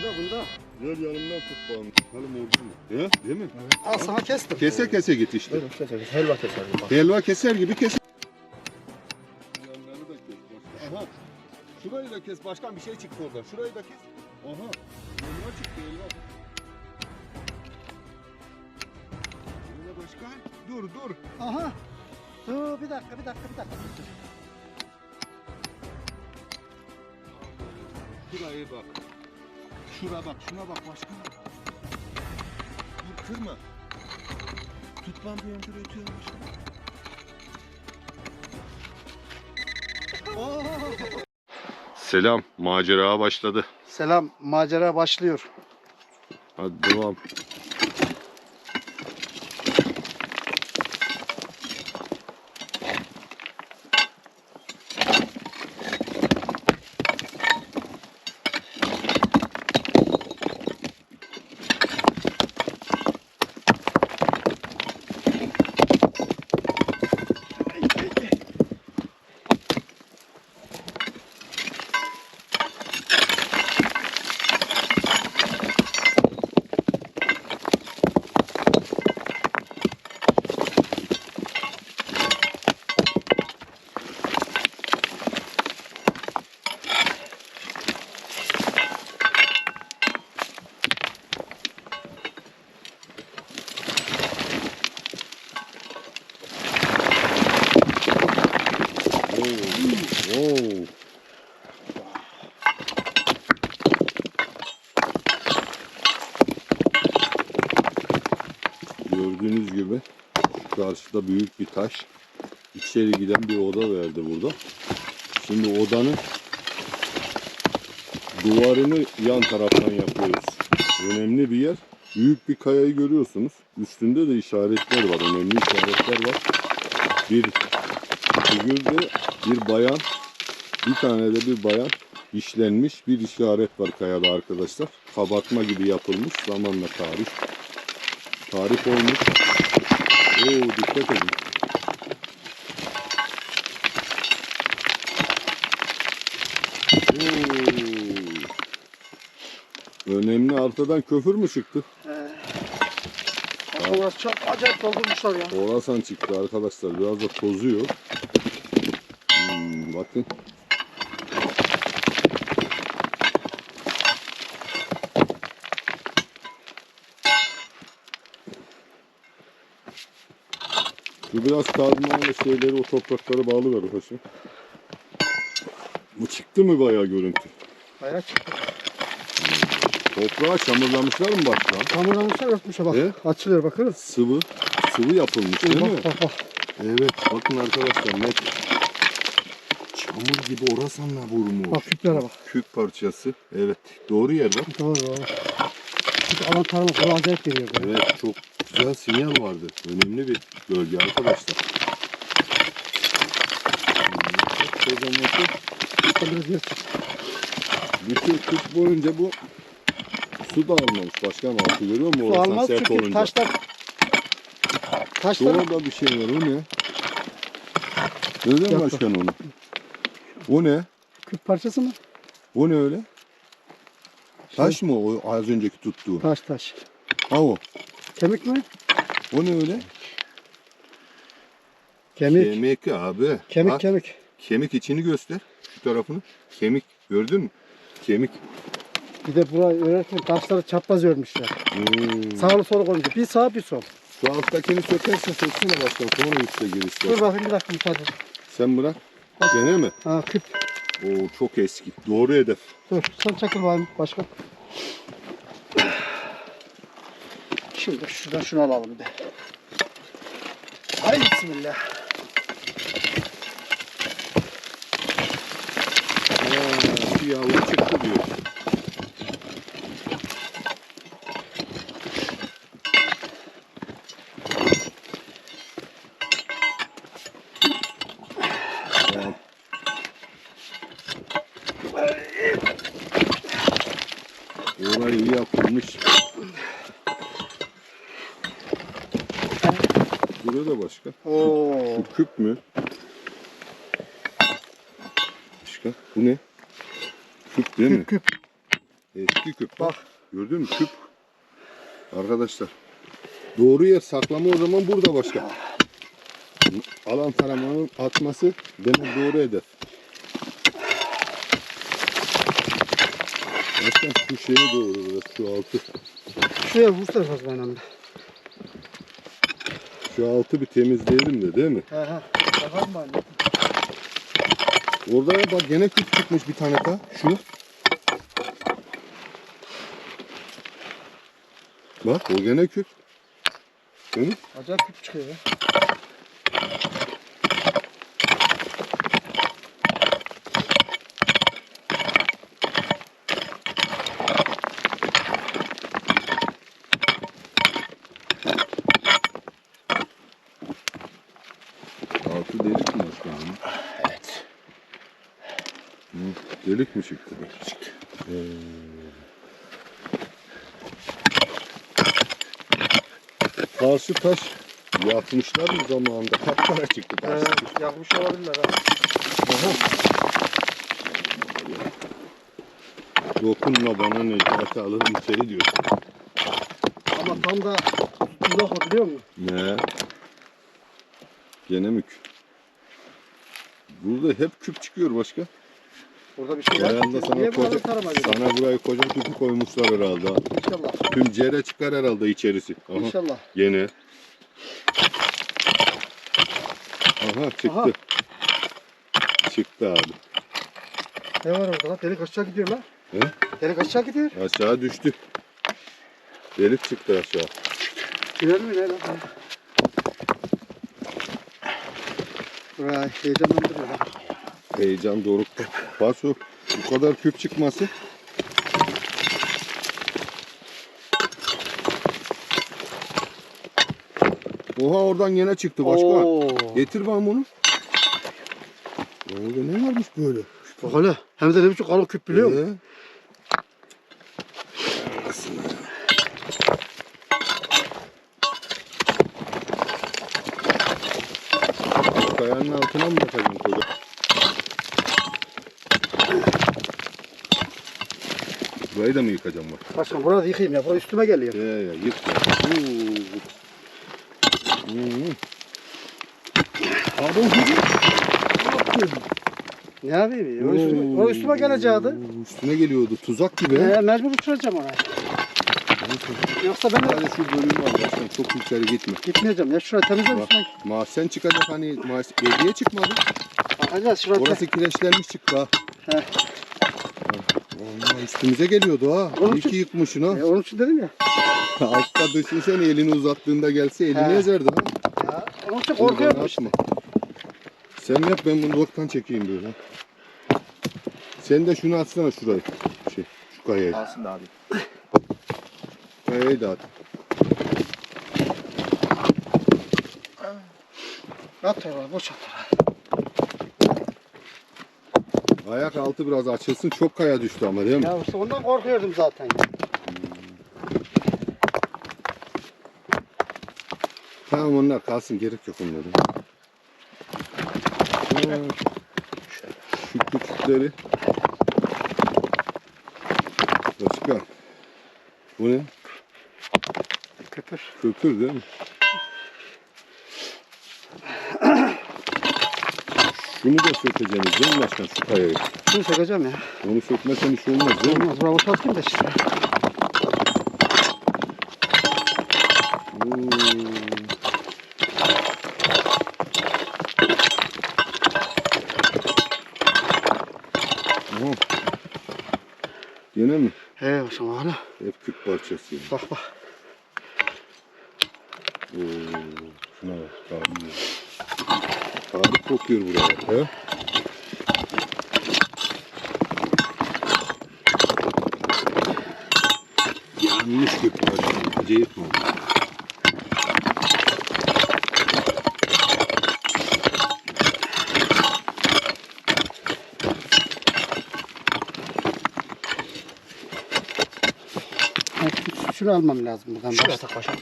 Bunda bunda. Ver yanımdan tut bağını. Halim oldu mu? Ya, değil mi? Al sana kestim. Kese kese git işte. Buyurun keser. Helva keser. Bak. Helva keser gibi kes. Yanları da kes. başkan. Aha. Şurayı da kes. Başkan bir şey çıktı oradan. Şurayı da kes. Aha. Helva çıktı helva. Helva başkan. Dur dur. Aha. Dur bir dakika bir dakika bir dakika. Şuraya bak. Şura bak. Şuna bak başkan. Dur kırma. Tut lan bir önce ötüyor. Selam. Macera başladı. Selam macera başlıyor. Hadi devam. Oo. Oo. Gördüğünüz gibi karşıda büyük bir taş. İçeri giden bir oda verdi burada. Şimdi odanın duvarını yan taraftan yapıyoruz. Önemli bir yer. Büyük bir kayayı görüyorsunuz. Üstünde de işaretler var. Önemli işaretler var. Bir figürde bir bayan, bir tane de bir bayan işlenmiş bir işaret var kayada arkadaşlar. Kabartma gibi yapılmış. Zamanla tarih. Tarih olmuş. Oo dikkat edin. Oo. Önemli arkadan köfür mü çıktı? Ama burası çok acayip doldurmuşlar ya. Orasan çıktı arkadaşlar. Biraz da tozuyor. Hmm, bakın. Şu biraz kazma ve şeyleri o topraklara bağlı ver paşa. Bu çıktı mı bayağı görüntü? Bayağı çıktı. Toprağı çamurlamışlar mı bak lan? Kameramışlar örtmüşe bak. E? Açılıyor bakın. Sıvı, sıvı yapılmış değil mi? Bak bak. Evet bakın arkadaşlar net. Çamur gibi orasanla vurmuş. Bak küplere bak. Kük parçası. Evet. Doğru yer bak. Doğru doğru. Çünkü alan tarımı kulağa geliyor. böyle. Evet çok güzel sinyal vardı. Önemli bir bölge arkadaşlar. Çıktı. bütün kış boyunca bu su da almamış. Başkan altı görüyor musun? Su almaz sert çünkü olunca. taşlar taşlar Şurada bir şey var o ne? Neden başkan onu? O ne? küp parçası mı? O ne öyle? Taş mı o az önceki tuttuğu? Taş taş. Ha o. Kemik mi? O ne öyle? Kemik. Kemik abi. Kemik Bak, kemik. Kemik içini göster. Şu tarafını. Kemik. Gördün mü? Kemik. Bir de burayı örerken taşları çapraz örmüşler. Hmm. Sağlı solu koyunca. Bir sağ bir sol. Şu alttakini sökersen söksene başkan. Sonra üstte giriş Dur bakayım bir dakika müsaade. Sen bırak. Gene mi? Ha küp. Oo çok eski. Doğru hedef. Dur sen çakıl bakayım başka. Şimdi şuradan şunu alalım bir de. Haydi bismillah. Ha, bir yavru çıktı diyor. Orayı iyi yapılmış. Burada başka. Oo. Bu küp mü? Başka. Bu ne? Küp değil mi? Küp küp. Eski küp. Bak. Gördün mü küp? Arkadaşlar. Doğru yer saklama o zaman burada başka. Alan taramanın atması demek doğru hedef. Başkan şu şeye doğru biraz şu altı. Şuraya vursa fazla önemli. Şu altı bir temizleyelim de değil mi? He he. Yapalım bari. Orada ya bak gene küp çıkmış bir tane daha. Şu. Bak o gene küp. Değil mi? Acayip küp çıkıyor ya. Altı delik mi başkanım? Evet. Hı, delik mi çıktı? Çıktı. Karşı taş yapmışlar mı zamanında? Kapkara çıktı karşı. He, yakmış olabilirler ha. Dokunma bana Necati alırım içeri diyor. Ama tam da tuzak o biliyor musun? Ne? Gene küp? Burada hep küp çıkıyor başka. Orada bir şey var. Herhalde sana Niye koca, tarama sana burayı koca küpü koymuşlar herhalde. İnşallah. Tüm cere çıkar herhalde içerisi. Aha. İnşallah. Gene. Aha çıktı. Aha. Çıktı abi. Ne var orada lan? Delik aşağı gidiyor lan. He? Delik aşağı gidiyor. Aşağı düştü. Delik çıktı aşağı. Girer mi ne lan? Vay heyecanlandırıyor lan. Heyecan dorukta. Paso bu kadar küp çıkması. Oha oradan yine çıktı başka. Oo. Getir bana bunu. Orada ne varmış böyle? Bak hele. Hem de ne biçim kalın küp biliyor musun? Ee? Kayanın altına mı bakacağım koca? Burayı da mı yıkacağım bak? Başkan burada yıkayayım ya. Burası üstüme geliyor. Ya ya yık. Hmm. Pardon. Ne yapayım? O üstüme, o üstüme gelecekti. Oo, Üstüne geliyordu. Tuzak gibi. Ee, mecbur uçuracağım oraya. Yoksa ben de Sadece şu bölüm var. Başkan çok yukarı gitme. gitmeyeceğim. Ya şurayı temizle Bak. üstüne. Mahsen çıkacak hani mahsen. Hediye çıkmadı. Bakacağız şurayı. Orası kireçlenmiş çıktı ha. He. Allah üstümüze geliyordu ha. Onun İyi için- ki yıkmışsın E, ha. onun için dedim ya. Altta düşünsene elini uzattığında gelse elini He. ezerdi ha. Ya onun için Bunu korkuyorum bana işte. atma. Sen yap ben bunu dörtten çekeyim böyle. Sen de şunu atsana şurayı. Şey, şu kayayı. Alsın da abi. Kayayı da at. At oraya boş at oraya. Ayak altı biraz açılsın. Çok kaya düştü ama değil mi? Ya işte ondan korkuyordum zaten. Tamam onlar kalsın. Gerek yok onların. Ha, Şu küçükleri. Başka. Bu ne? Köpür. Köpür değil mi? Şunu da sökeceğiniz değil mi başkan şu kayayı? Şunu sökeceğim ya. Onu sökmesen hiç olmaz değil mi? Olmaz. Bravo çalışayım da işte. Oo. Aha. Gene mi? He başım hala. Hep küp parçası. yani. Bak bak. Oo. Şuna bak. Tarih. Tarih kokuyor buraya. He? Yanmış küp parçası. Acayip mi? Evet, şunu almam lazım buradan. Şuraya tak başa.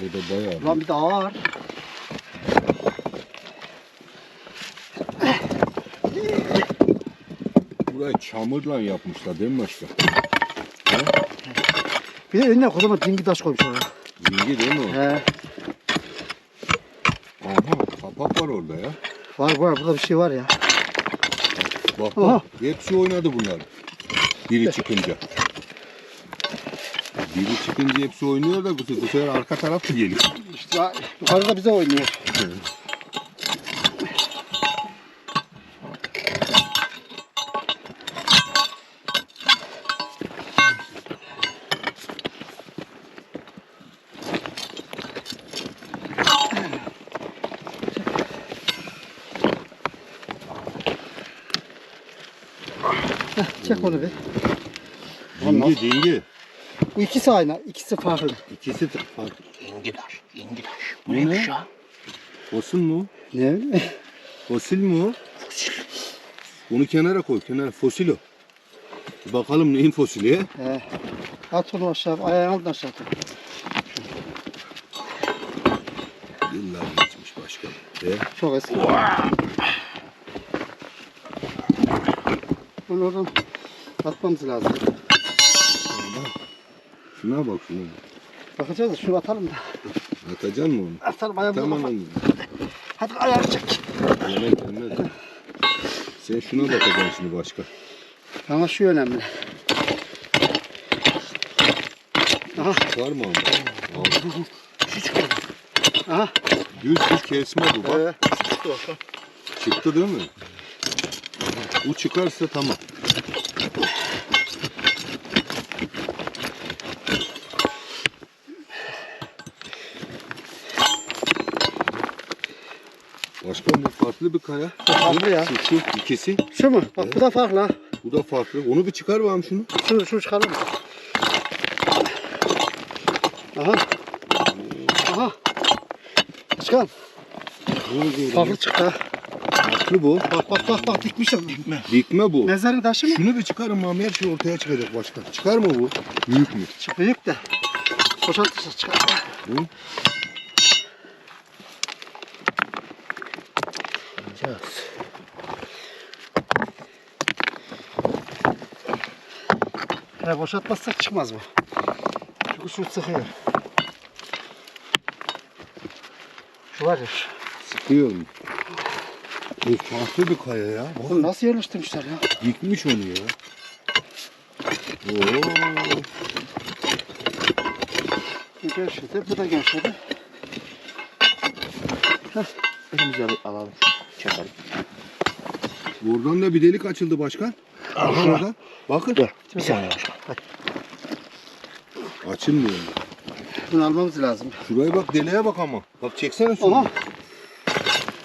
Burada bayağı. Ulan bir de ağır. Burayı çamurla yapmışlar değil mi başka? Bir de önüne kocaman dingi taş koymuşlar. ha. Zingi değil mi o? He. Aha kapak var orada ya. Var var burada bir şey var ya. Bak Aha. bak hepsi oynadı bunlar. Biri çıkınca. Biri çıkınca hepsi oynuyor da bu sefer, bu sefer arka taraf da geliyor. İşte yukarıda bize oynuyor. Çek onu bir. Dingi dingi. Bu ikisi aynı, ikisi farklı. İkisi de farklı. İngidaş, İngidaş. Bu ne? neymiş ya? Fosil mi o? Ne? Fosil mi o? Fosil. Onu kenara koy kenara. Fosil o. Bakalım neyin fosili ya? He. At onu aşağı, ayağını altına aşağı. Yıllar geçmiş başkanım. E? Çok eski. Bunu oradan atmamız lazım. Şuna bak şuna. Bakacağız da şunu atalım da. Atacaksın mı onu? Atalım ayağımıza Tamam onu. Hadi ayağını çek. Yemez yemez. Sen şuna bakacaksın şimdi başka. Ama şu önemli. Aha, Var mı ama? aha. Düz bir kesme bu bak. Evet. Çıktı değil mi? Bu çıkarsa tamam. Başka bu farklı bir kaya. Farklı ya. Şu, şu ikisi. Şu mu? Bak bu da farklı ha. Bu da farklı. Onu bir çıkar bakalım şunu. Şu, şu çıkalım. Aha. Aha. Oldu Farklı çıktı ha. Farklı bu. Bak bak bak bak dikmişim. Dikme. Dikme bu. Mezarın taşı mı? Şunu bir çıkarın mami her şey ortaya çıkacak başkan. Çıkar mı bu? Büyük mü? Çık büyük de. Boşaltırsa çıkar. Hı? He, boşaltmazsak çıkmaz bu. Çünkü şu sıkıyor. Şu var ya. şu. Sıkıyor mu? Bu farklı bir kaya ya. Bunu nasıl yerleştirmişler ya? Yıkmış onu ya. Oo. Gevşedi, bu da gevşedi. Elimize bir alalım. Çekelim. Buradan da bir delik açıldı başkan. Şurada. Bakın. Dur. Bir saniye başkan. Açılmıyor. Bunu almamız lazım. Şuraya bak deliğe bak ama. Bak çeksene şunu. Aha.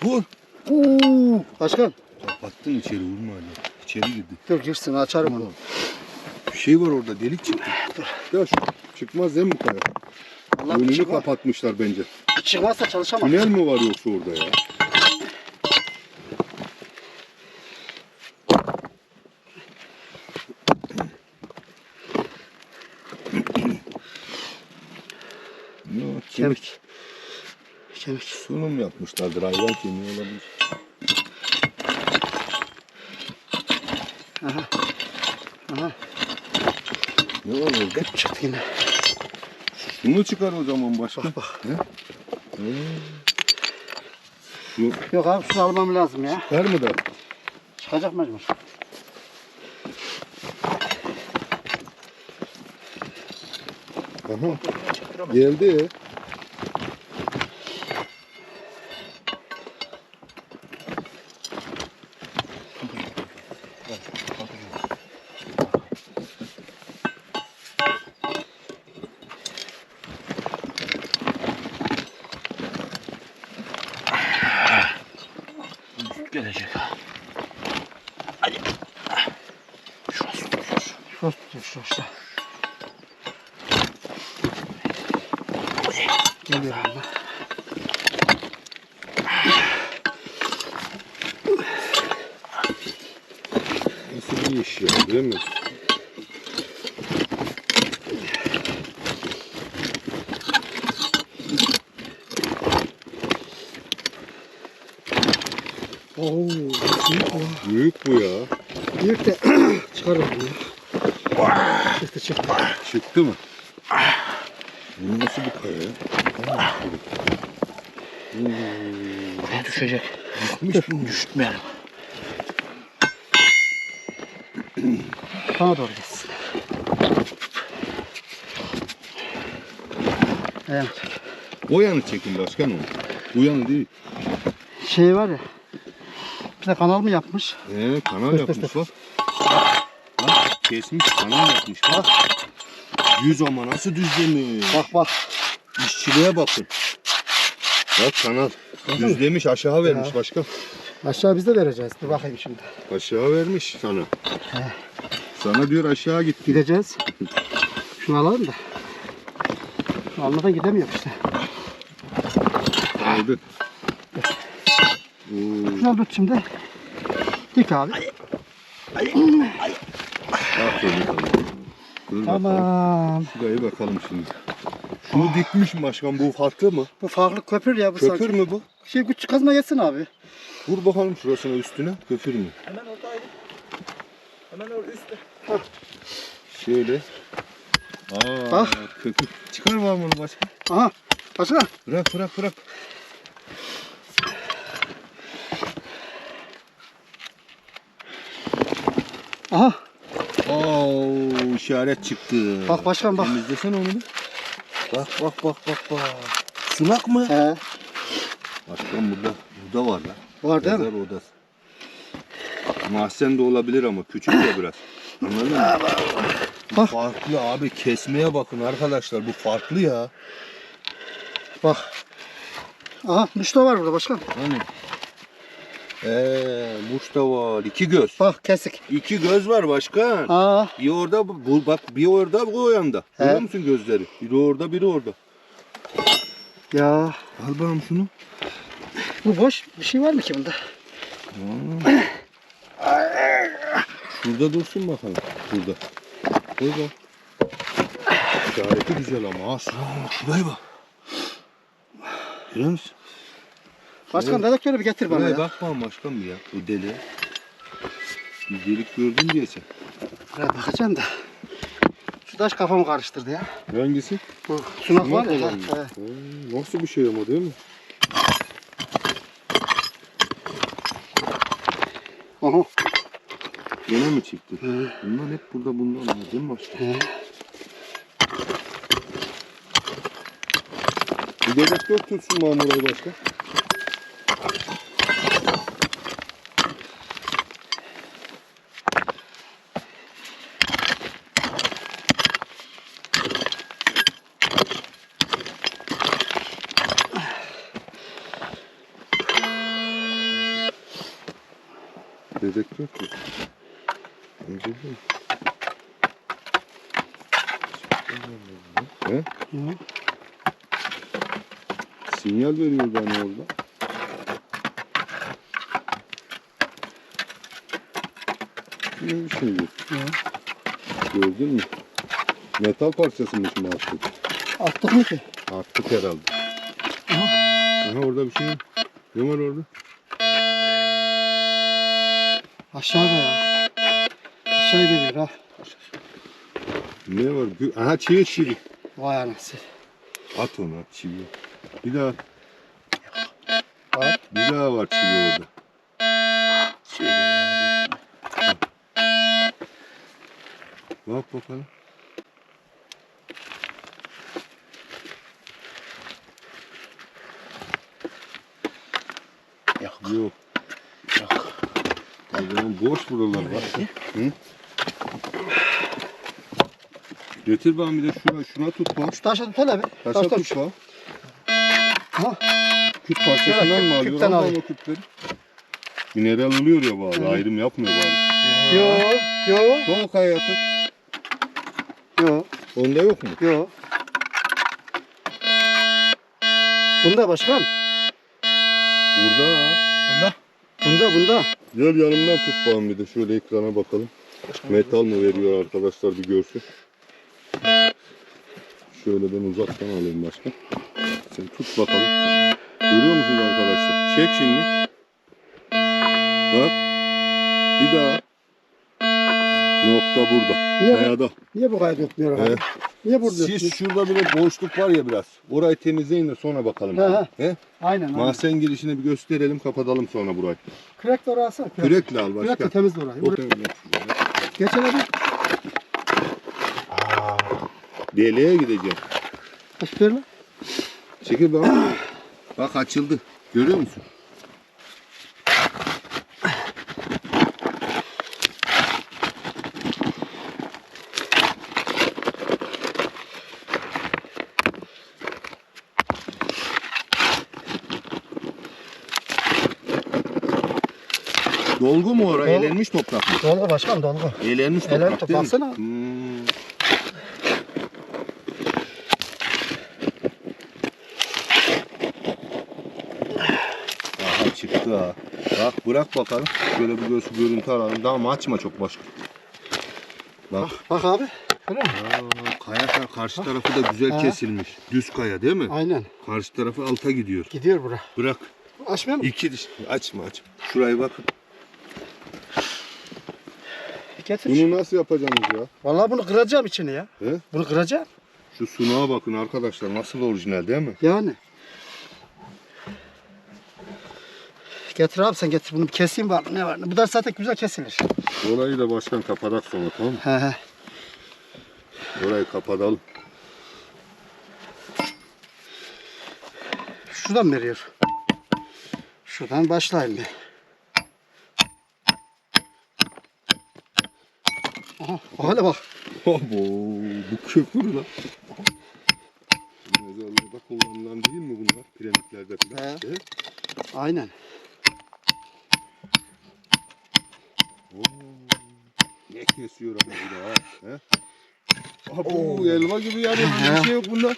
Vur. Oo. Başkan. Kapattın içeri vurma hadi. İçeri girdi. Dur girsin açarım onu. Bir şey var orada delik çıktı. Ya şu çıkmaz değil mi bu kaya? Allah Önünü kapatmışlar bence. çıkmazsa çalışamam. Tünel mi var yoksa orada ya? Ne o, kemik Kemik. Kemik. sunum yapmışlardır hayvan kemiği olabilir. Aha. Aha. Ne var orada? Çıktı yine. Şunu çıkar o zaman başka. Bak bak. He? He. Şu Yok abi şunu almam lazım ya. çıkar mı da? Çıkacak mecbur. Aha. Geldi. iyi iş ya değil mi? Oo, büyük bu. Büyük bu ya. Büyük de çıkarım bunu. Çıktı çıktı. Çıktı mı? Bunu nasıl bu kaya ya? Hmm. Buraya düşecek. Düşmeyelim. Bana doğru gitsin. Evet. O yanı çekin başkanım. Bu yanı değil. Şey var ya. Bir de kanal mı yapmış? Ee, kanal pıs yapmış pıs. bak. Bak kesmiş kanal yapmış bak. Yüz ama nasıl düzlemiş. Bak bak. İşçiliğe bakın. Bak kanal. Düzlemiş aşağı vermiş Ya. başkan. Aşağı biz de vereceğiz. Dur bakayım şimdi. Aşağı vermiş sana. Sana diyor aşağı git. Gideceğiz. Şunu alalım da. Almadan gidemiyor işte. Aldı. Şunu tut şimdi. Dik abi. aferin sana. Dur bakalım. Tamam. Şuraya bakalım şimdi. Şunu dikmiş mi başkan bu farklı mı? Bu farklı köpür ya bu Köpür sanki. mü bu? Şey küçük kazma gelsin abi. Vur bakalım şurasına üstüne. Köpür mü? Hemen oradaydı. Hemen orada üstte. Şöyle. Aa, Bak. köpür. Çıkar var bunu başkan. Aha. Başka. Bırak bırak bırak. Aha. Oo işaret çıktı. Bak başkan bak. Temizlesene onu bir. Bak bak bak bak bak. Sunak mı? He. Başkan burada. Burada var lan. Var değil mi? Mezar odası. Mahzen de olabilir ama küçük ya biraz. Anladın mı? Bu Bak. farklı abi kesmeye bakın arkadaşlar bu farklı ya. Bak. Aha muşta var burada başkan. Hani? Eee muş da var. iki göz. Bak kesik. İki göz var başkan. Aa. Bir orada bu bak bir orada bu o yanda. Görüyor musun gözleri? Biri orada biri orada. Ya. Al bakalım şunu. Bu boş bir şey var mı ki bunda? Şurada dursun bakalım. Şurada. Koy bak. İşareti güzel ama ha. Şuraya bak. Şuraya bak. Görüyor musun? Başkan dedektörü bir getir bana ya. bakma başkan bir ya. Bu deliğe. Bir delik gördün diye sen. Buraya bakacağım da. Şu taş kafamı karıştırdı ya. Hangisi? Bu sunak var ya. olan. Ha, Nasıl bir şey ama değil mi? Aha. Gene mi çıktı? Hı. Bunlar hep burada bundan ama değil mi başkan? He. Bir dedektör tutsun Mamuray başkan. Dedektör tut. Ne güzel. He? Hı. Sinyal veriyor bana orada. Ne bir şey yok. Gördün mü? Metal parçasıymış mı attık? Attık mı ki? Attık herhalde. Aha. Aha orada bir şey yok. Ne var orada? Aşağıda ya. Aşağı geliyor ha. Ne var? Aha çivi çivi. Vay anasını. At onu at çivi. Bir daha. Bir daha var çivi orada. Bak bakalım. Yok. Yok. Yok. O zaman boş buralar var. Hı? Getir bana bir de şuna, şuna tut bak. Şu taşı tut hele bir. Taşa Taş tut tut. bak. Ha. Küt parçasından mı alıyor? küpten Al alıyor. küpleri. Mineral oluyor ya bazı. Hı. Ayrım yapmıyor bazı. Yo. Yo. Sol kayaya tut. Yo. Onda yok mu? Yo. Bunda başkan. Burada ha. Bunda. Bunda bunda. Gel yanımdan tut bakalım bir de şöyle ekrana bakalım. Metal mı veriyor arkadaşlar bir görsün. Şöyle ben uzaktan alayım başka. Sen tut bakalım. Görüyor musunuz arkadaşlar? Çek şimdi. Bak. Bir daha. Nokta burada. Niye? Kayada. Niye bu dökmüyor abi? Evet. Niye burada Siz dökmüyor? şurada bir boşluk var ya biraz. Orayı temizleyin de sonra bakalım. He, he. He? Aynen. aynen. Mahzen girişini bir gösterelim kapatalım sonra burayı. Kürek de oraya alsana. Kürek. Kürekle al başka. temizle orayı. O Oraya- temizle şuraya. Geç hele bir. Deliğe gideceğim. Kaç. Çekil bak. bak açıldı. Görüyor musun? Dolgu mu oraya? Elenmiş toprak mı? Dolgu başkan dolgu. Elenmiş toprak Elenmiş değil mi? baksana. Hmm. Aha çıktı ha. Bak bırak bakalım. Şöyle bir göz görüntü alalım. Daha açma çok başka. Bak. Bak abi. Görüyor musun? Aa, kaya ta- karşı tarafı da güzel Ha. kesilmiş. Düz kaya değil mi? Aynen. Karşı tarafı alta gidiyor. Gidiyor bura. Bırak. Mu? İki diş. Açma açma. Şurayı bakın. Getir. Bunu nasıl yapacağız ya? Vallahi bunu kıracağım içini ya. He? Bunu kıracağım. Şu sunağa bakın arkadaşlar. Nasıl orijinal değil mi? Yani. Getir abi sen getir. Bunu bir keseyim var. Ne var? Bu da zaten güzel kesilir. Orayı da başkan kapatak sonra tamam mı? He he. Orayı kapatalım. Şuradan veriyor. Şuradan başlayayım bir. Aha, hala bak. Abo, bu köpür lan. Mezarlarda kullanılan değil mi bunlar? Piramitlerde falan. He. He? Aynen. Kesiyor ama bu da ha. He? Abo, elma gibi. He. Bir şey yok bunda.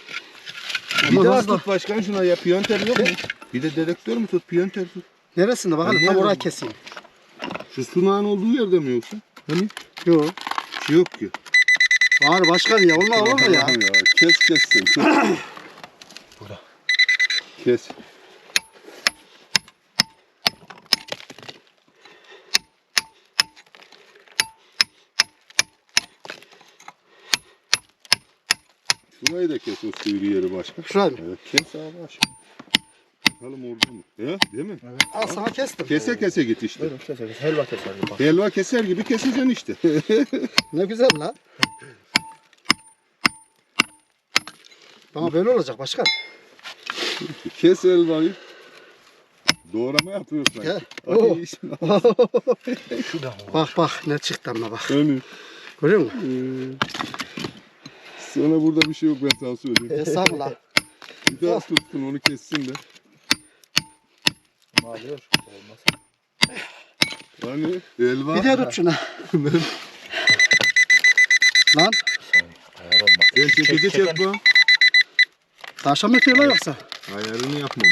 Ama Bir daha hızlı. tut başkan şuna ya. Piyonter yok mu? Bir de dedektör mü tut? Piyonter tut. Neresinde bakalım? Ha, Tam nerede oraya bu? keseyim. Şu sunağın olduğu yerde mi yoksa? Hani? Yok. Bir şey yok ki. Var başkan ya. Olma olur mu ya? Ya. Kes kessin. Kes. Kes. Şurayı da kes o sivri yeri başka. Şurayı mı? Evet kes abi aşkım. Bakalım orada mı? Ya değil mi? Al sana kestim. Kese kese git işte. Buyurun keseriz. Helva keseriz. Bak. Helva keser gibi keseceksin işte. Ne güzel lan. Bana böyle olacak başkan. kes helvayı. Doğrama yapıyorsun. Şuradan. Bak bak ne çıktı ama bak. Hani, Görüyor musun? eee, sana burada bir şey yok ben sana söyleyeyim. Estağfurullah. Bir daha tutsun onu kessin de. Alıyor. Olmaz. Hani helva. Bir de tut şuna. Lan Ayar olmaz. Ben çekici çek bu. taşa mı lan yoksa? Ayarını yapmam.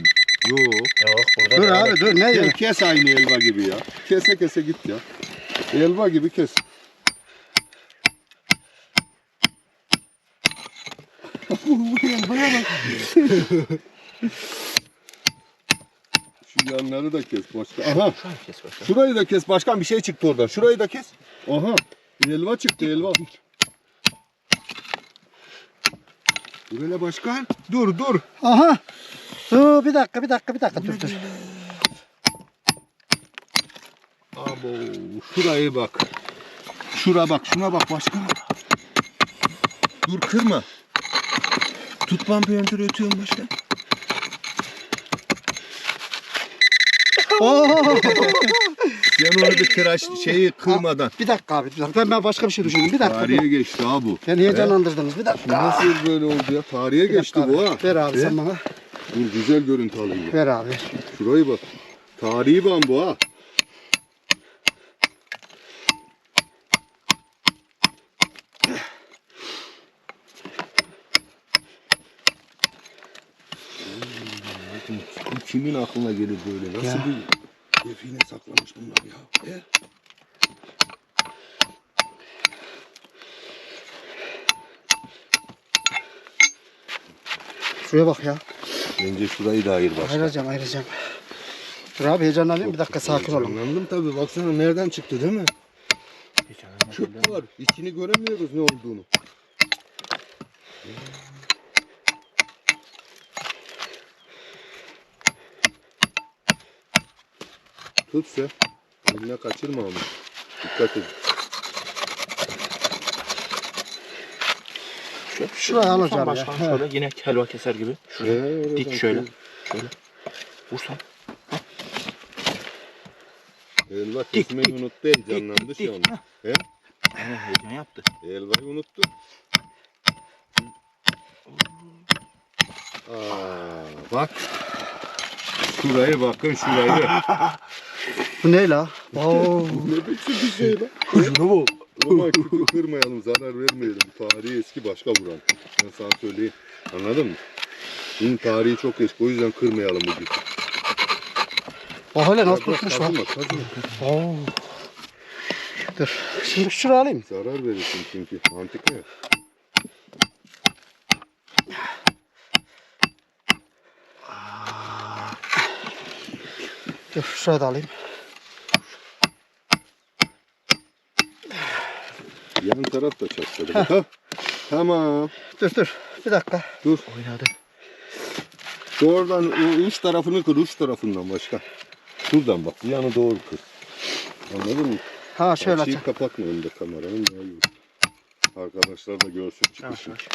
Yok. Yok burada. Dur abi dur ne Sen ya? kes aynı helva gibi ya. Kese kese git ya. Helva gibi kes. Şu yanları da kes başka. Aha. Şurayı da kes başkan bir şey çıktı oradan. Şurayı da kes. Aha. Helva çıktı helva. Dur hele başkan. Dur dur. Aha. Dur bir dakika bir dakika bir dakika dur dur. Abo şurayı bak. Şura bak şuna bak başkan. Dur kırma. Tut pampiyantörü ötüyorum başkan. Oo. Sen onu bir tıraş şeyi kırmadan. bir dakika abi bir dakika ben, ben başka bir şey düşündüm bir dakika. Tarihe geçti ha bu. Beni heyecanlandırdınız bir dakika. Nasıl böyle oldu ya? Tarihe Bir geçti abi. bu ha. Ver abi He? sen bana. Dur güzel görüntü alayım. ya. Ver abi. Şurayı bak. Tarihi ban bu ha. Bu kimin aklına gelir böyle? Nasıl Ya. bir define saklamış bunlar ya? He? Şuraya bak ya. Bence şurayı da ayır başka. Ayıracağım ayıracağım. Dur abi heyecanlanıyorum. Bir dakika sakin olun. Heyecanlandım tabii. Baksana nereden çıktı değil mi? Çöp var. İçini göremiyoruz ne olduğunu. Tut sen. Eline kaçırma ama. Dikkat et. Şuraya alacağım ya. Başkan şöyle yine helva keser gibi. Şuraya Ee, oradan dik şöyle. Şöyle. Vursam. Elva Dik, kesmeyi dik, unuttu heyecanlandı dik, şu dik. an. He? Aynen heyecan yaptı. Elvayı unuttu. Aa, bak. Şurayı bakın şurayı. Bu ne la? Oo. ne biçim bir şey lan? Kuyruğu bu. Ama kırmayalım, zarar vermeyelim. Tarihi eski başka buran. Ben sana söyleyeyim. Anladın mı? Bunun tarihi çok eski. O yüzden kırmayalım bugün. Bak hele nasıl tutmuş lan. Oo. Dur. Şimdi şuraya alayım. Zarar verirsin çünkü. Antika ya. Dur şuraya da alayım. Yan taraf da çatladı. Tamam. Dur dur. Bir dakika. Dur. Oynadı. Doğrudan uç tarafını kır. Uç tarafından başka. Şuradan bak. Bu yanı doğru kır. Anladın mı? Ha şöyle Açıyı açayım. kapatma önde kameranın. Arkadaşlar da görsün Yavaş çıkışını. yavaş.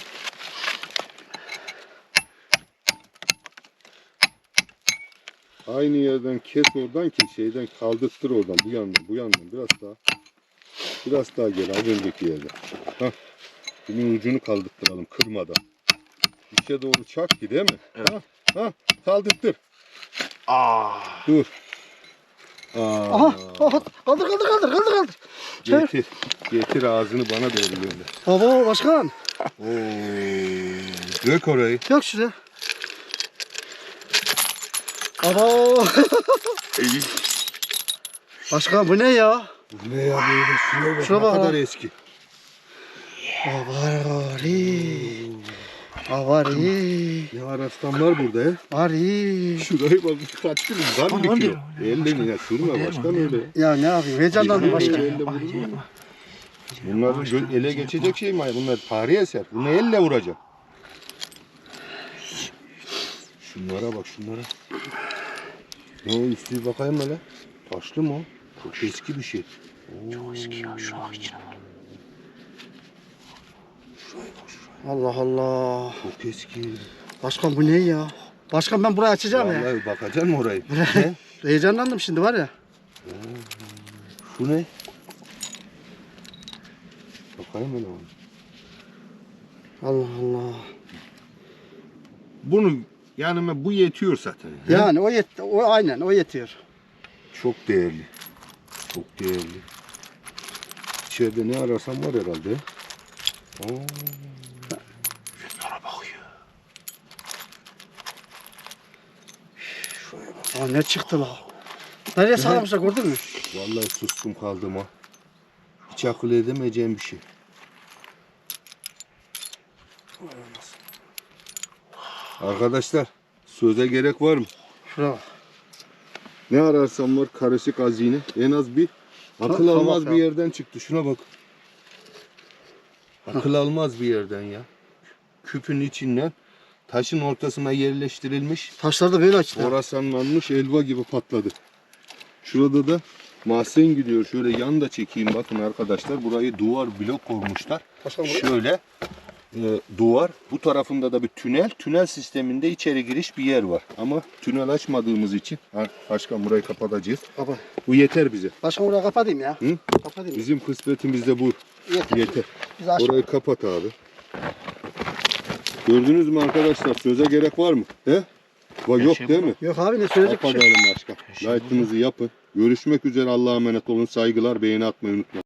Aynı yerden kes oradan ki şeyden kaldırttır oradan bu yandan bu yandan biraz daha. Biraz daha gel az önceki yerden. Hah. Bunun ucunu kaldırttıralım kırmadan. İçe doğru çak ki değil mi? Evet. Ha, ha, kaldırttır. Aa. Dur. Aa, Aha. aha. Kaldır kaldır kaldır kaldır kaldır. Çevir. getir. Getir ağzını bana doğru gönder. Baba başkan. Oo. Dök orayı. Yok şuraya. Aba. başkan bu ne ya? Bu ne ya böyle şuraya bak. Şuna ne bak kadar lan. eski. Avari. Avari. Ne var burada ya? Ari. Şurayı bak kaç kilo? Var Aman bir kilo. Elle ya sürme başkan öyle. Ya ne yapayım? Heyecanlandım başkan. Bunlar ele geçecek şey mi? Bunlar tarihi eser. Bunu elle vuracağım. Şunlara bak şunlara. Ne o üstü bakayım hele. Taşlı mı o? Çok eski bir şey. Çok eski ya. Şuna bak içine bak. Şuraya bak şuraya. Allah Allah. Çok eski. Başkan bu ne ya? Başkan ben burayı açacağım ya. Vallahi bakacaksın orayı? ne? Heyecanlandım şimdi var ya. Şu ne? Bakayım hele onu. Allah Allah. Bunu yanıma bu yetiyor zaten. Yani o yet o aynen o yetiyor. Çok değerli. Çok değerli. İçeride ne arasam var herhalde. Oo, Şuna bak ya. Aa ne çıktı la? Nereye saklamışlar gördün mü? vallahi sustum kaldım ha. Hiç akıl edemeyeceğim bir şey. Arkadaşlar söze gerek var mı? Şuraya bak. Ne ararsam var karışık hazine. En az bir akıl Bak, almaz bir ya. yerden çıktı. Şuna bak. Akıl almaz bir yerden ya. Küpün içinden taşın ortasına yerleştirilmiş. Taşlar da böyle açtı. Orasanlanmış elva gibi patladı. Şurada da mahzen gidiyor. Şöyle yan da çekeyim bakın arkadaşlar. Burayı duvar blok buraya. Şöyle e, duvar. Bu tarafında da bir tünel. Tünel sisteminde içeri giriş bir yer var. Ama tünel açmadığımız için ha, başkan burayı kapatacağız. Kapa. Bu yeter bize. Başkan buraya kapatayım ya. Hı? Kapatayım. Bizim kısmetimiz de bu. Yeter. Yeter. Biz aç. Orayı kapat abi. Gördünüz mü arkadaşlar? Söze gerek var mı? He? Va, yok şey değil mi? Yok abi ne söyleyecek bir şey. yok. Kapatalım başka. Light'ınızı yapın. Görüşmek üzere. Allah'a emanet olun. Saygılar. Beğeni atmayı unutmayın.